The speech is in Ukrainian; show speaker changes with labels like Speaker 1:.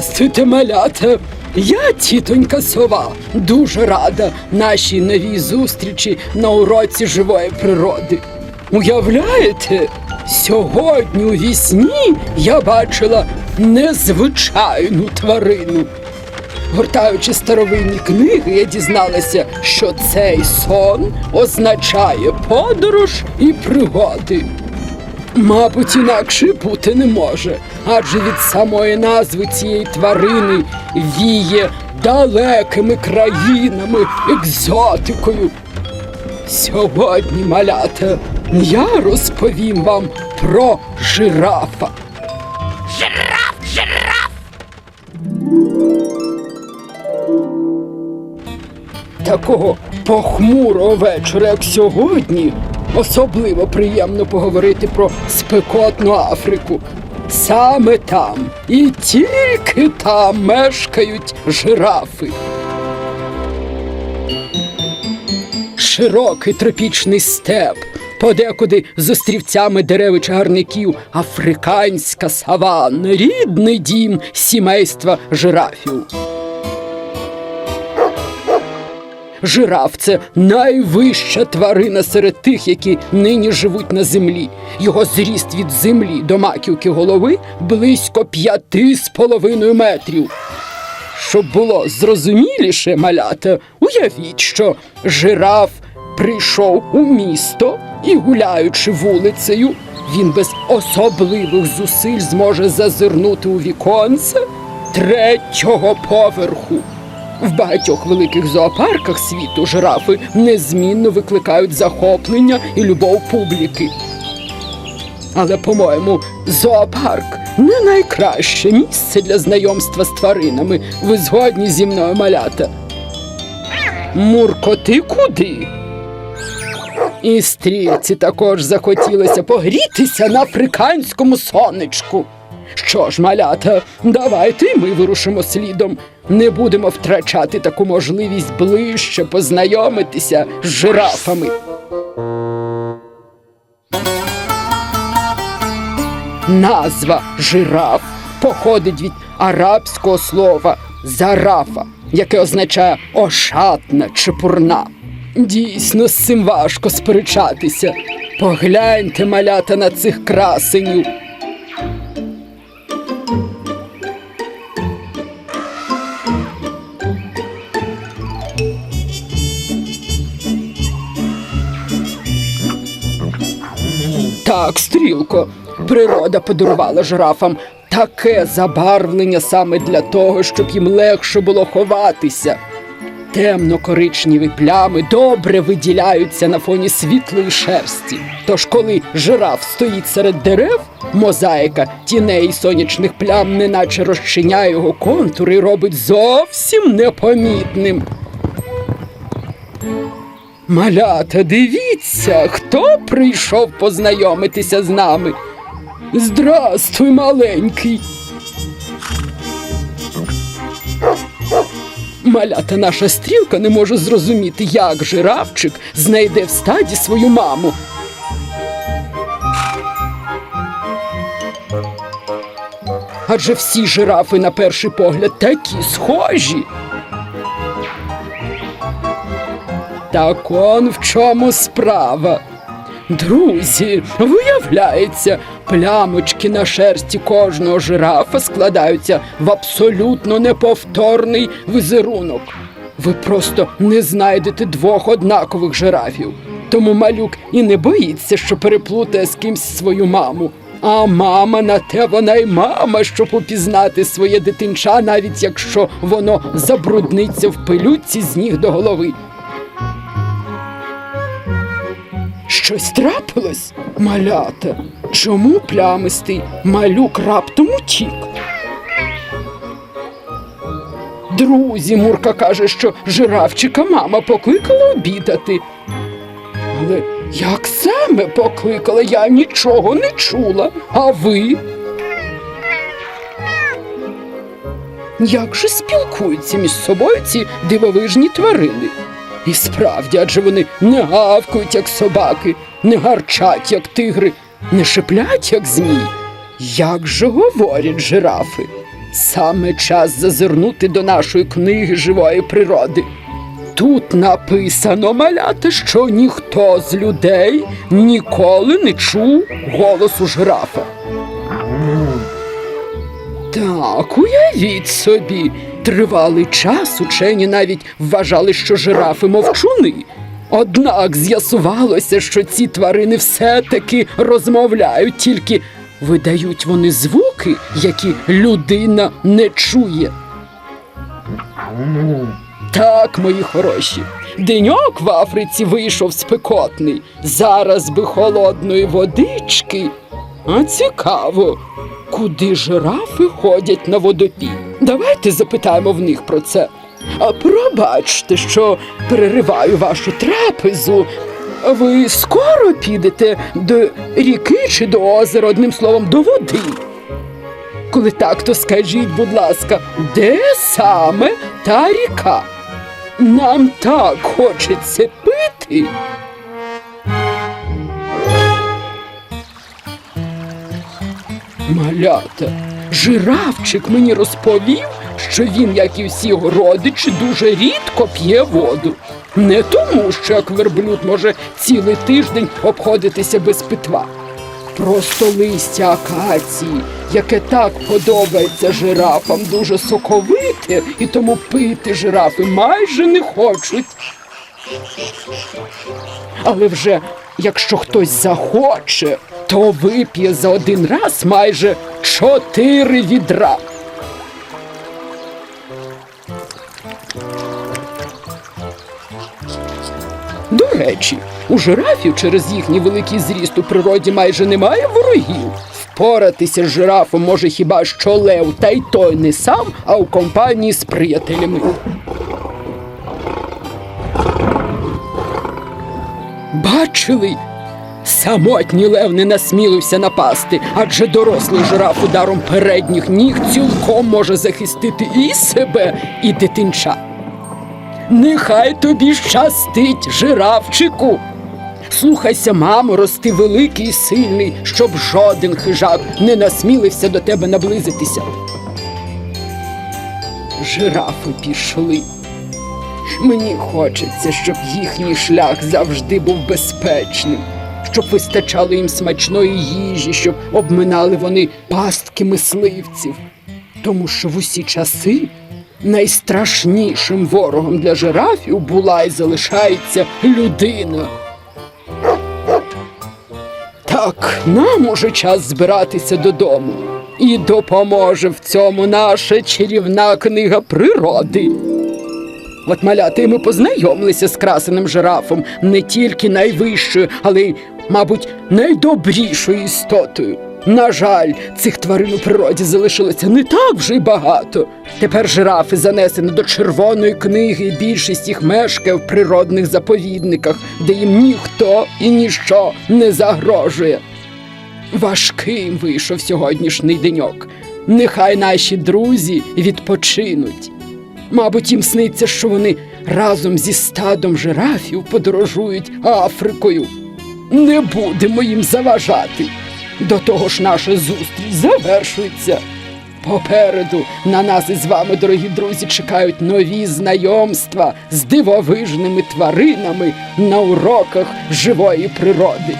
Speaker 1: Здрастуйте, малята! Я тітонька сова. Дуже рада нашій новій зустрічі на уроці живої природи. Уявляєте, сьогодні у вісні я бачила незвичайну тварину. Гортаючи старовинні книги, я дізналася, що цей сон означає подорож і пригоди. Мабуть, інакше бути не може, адже від самої назви цієї тварини віє далекими країнами, екзотикою. Сьогодні, малята, я розповім вам про жирафа.
Speaker 2: Жираф, жираф!
Speaker 1: Такого похмурого вечора, як сьогодні, особливо приємно поговорити про спекотну Африку. Саме там і тільки там мешкають жирафи. Широкий тропічний степ, подекуди з острівцями дерев і чагарників, африканська саванна, рідний дім сімейства жирафів. Жираф це найвища тварина серед тих, які нині живуть на землі. Його зріст від землі до маківки голови близько п'яти з половиною метрів. Щоб було зрозуміліше, малята, уявіть, що жираф прийшов у місто і, гуляючи вулицею, він без особливих зусиль зможе зазирнути у віконце третього поверху. В багатьох великих зоопарках світу жирафи незмінно викликають захоплення і любов публіки. Але, по-моєму, зоопарк не найкраще місце для знайомства з тваринами. Ви згодні зі мною малята. Муркоти куди? І стрільці також захотілося погрітися на африканському сонечку. Що ж, малята, давайте й ми вирушимо слідом. Не будемо втрачати таку можливість ближче познайомитися з жирафами. Назва жираф походить від арабського слова зарафа, яке означає ошатна, чепурна. Дійсно, з цим важко сперечатися. Погляньте, малята, на цих красенів. Так, стрілко, природа подарувала жирафам таке забарвлення саме для того, щоб їм легше було ховатися. Темно-коричневі плями добре виділяються на фоні світлої шерсті. Тож, коли жираф стоїть серед дерев, мозаїка тіней сонячних плям неначе розчиняє його контури і робить зовсім непомітним. Малята, дивіться, хто прийшов познайомитися з нами. Здрастуй, маленький. Малята наша стрілка не може зрозуміти, як жирафчик знайде в стаді свою маму. Адже всі жирафи на перший погляд такі схожі. Так он в чому справа. Друзі, виявляється, плямочки на шерсті кожного жирафа складаються в абсолютно неповторний візерунок. Ви просто не знайдете двох однакових жирафів. Тому малюк і не боїться, що переплутає з кимсь свою маму. А мама на те вона й мама, щоб упізнати своє дитинча, навіть якщо воно забрудниться в пилюці з ніг до голови. Щось трапилось, малята. Чому плямистий малюк раптом утік? Друзі, Мурка каже, що жирафчика мама покликала обідати. Але як саме покликала, я нічого не чула. А ви? Як же спілкуються між собою ці дивовижні тварини? І справді, адже вони не гавкають, як собаки, не гарчать, як тигри, не шиплять, як змії. Як же говорять жирафи? Саме час зазирнути до нашої книги живої природи. Тут написано малята, що ніхто з людей ніколи не чув голосу жирафа. Так, уявіть собі, тривалий час учені навіть вважали, що жирафи мовчуни. Однак з'ясувалося, що ці тварини все-таки розмовляють, тільки видають вони звуки, які людина не чує. Так, мої хороші, деньок в Африці вийшов спекотний. Зараз би холодної водички. А цікаво, куди жирафи ходять на водопій? Давайте запитаємо в них про це. А пробачте, що перериваю вашу трапезу. Ви скоро підете до ріки чи до озера, одним словом, до води. Коли так, то скажіть, будь ласка, де саме та ріка? Нам так хочеться пити. Малята, жирафчик мені розповів, що він, як і всі його родичі, дуже рідко п'є воду. Не тому, що як верблюд може цілий тиждень обходитися без питва. Просто листя акації, яке так подобається жирафам, дуже соковите, і тому пити жирафи майже не хочуть. Але вже якщо хтось захоче, то вип'є за один раз майже чотири відра. До речі, у жирафів через їхній великий зріст у природі майже немає ворогів. Впоратися з жирафом може хіба що лев, та й той не сам, а у компанії з приятелями. Бачили? Самотній лев не насмілився напасти, адже дорослий жираф ударом передніх ніг цілком може захистити і себе, і дитинча. Нехай тобі щастить, жирафчику. Слухайся, мамо, рости великий і сильний, щоб жоден хижак не насмілився до тебе наблизитися. Жирафи пішли. Мені хочеться, щоб їхній шлях завжди був безпечним, щоб вистачало їм смачної їжі, щоб обминали вони пастки мисливців. Тому що в усі часи найстрашнішим ворогом для жирафів була і залишається людина. Так, нам уже час збиратися додому. І допоможе в цьому наша чарівна книга природи. От маляти ми познайомилися з красеним жирафом не тільки найвищою, але й, мабуть, найдобрішою істотою. На жаль, цих тварин у природі залишилося не так вже й багато. Тепер жирафи занесені до червоної книги, і більшість їх мешкає в природних заповідниках, де їм ніхто і ніщо не загрожує. Важким вийшов сьогоднішній деньок. Нехай наші друзі відпочинуть. Мабуть, їм сниться, що вони разом зі стадом жирафів подорожують Африкою. Не будемо їм заважати. До того ж, наша зустріч завершується. Попереду на нас із вами, дорогі друзі, чекають нові знайомства з дивовижними тваринами на уроках живої природи.